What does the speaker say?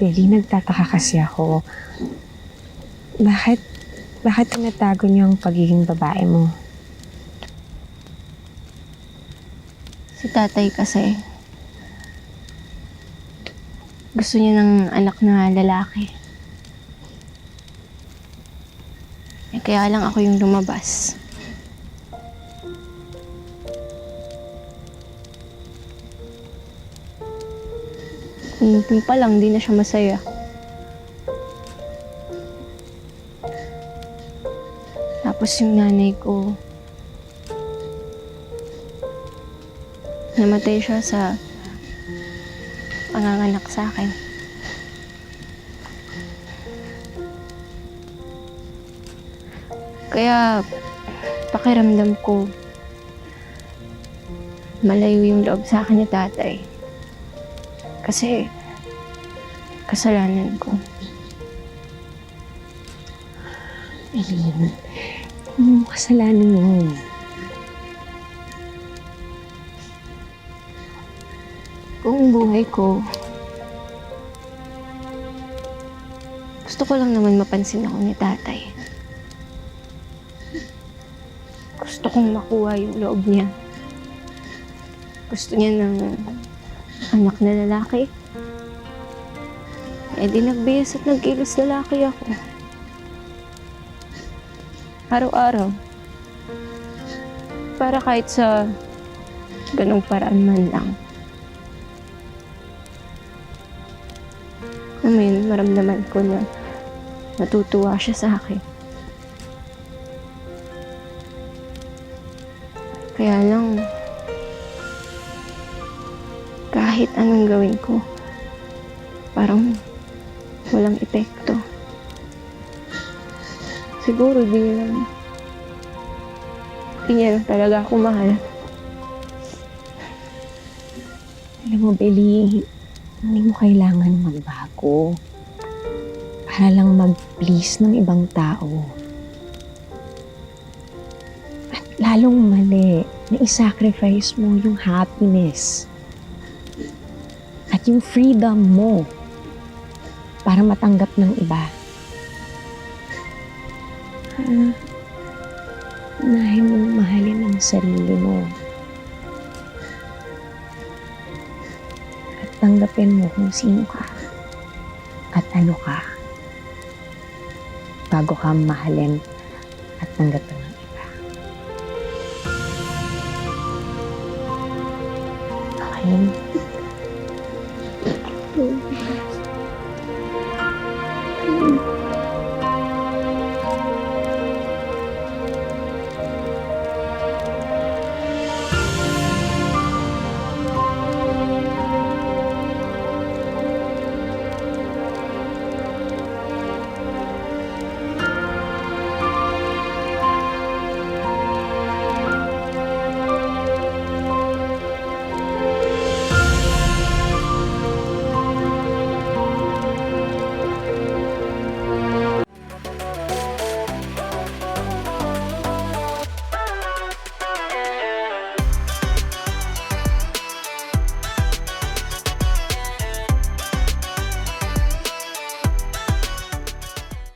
Billy, nagtataka kasi ako. Bakit, bakit tinatago niyo ang pagiging babae mo? Si tatay kasi, gusto niya ng anak na lalaki. Eh, kaya lang ako yung lumabas. Dun pa lang, di na siya masaya. Tapos yung nanay ko, namatay siya sa panganganak sa akin. Kaya pakiramdam ko malayo yung loob sa akin ni tatay. Kasi kasalanan ko. Eileen, ano kasalanan mo? Kung buhay ko, gusto ko lang naman mapansin ako ni tatay. Gusto kong makuha yung loob niya. Gusto niya ng anak na lalaki. Eh di nagbihis at nagkilos lalaki ako. Araw-araw. Para kahit sa ganong paraan man lang. Mo yun, maramdaman ko na natutuwa siya sa akin. Kaya lang, kahit anong gawin ko, parang walang epekto. Siguro di niya lang, di niya lang talaga ako mahal. Alam mo, Billy, hindi mo kailangan magbago para lang mag-please ng ibang tao. At lalong mali na isacrifice mo yung happiness at yung freedom mo para matanggap ng iba. Ah, unahin mong mahalin ang sarili mo. at tanggapin mo kung sino ka at ano ka bago ka mahalin at tanggapin ng iba. Okay? đồ.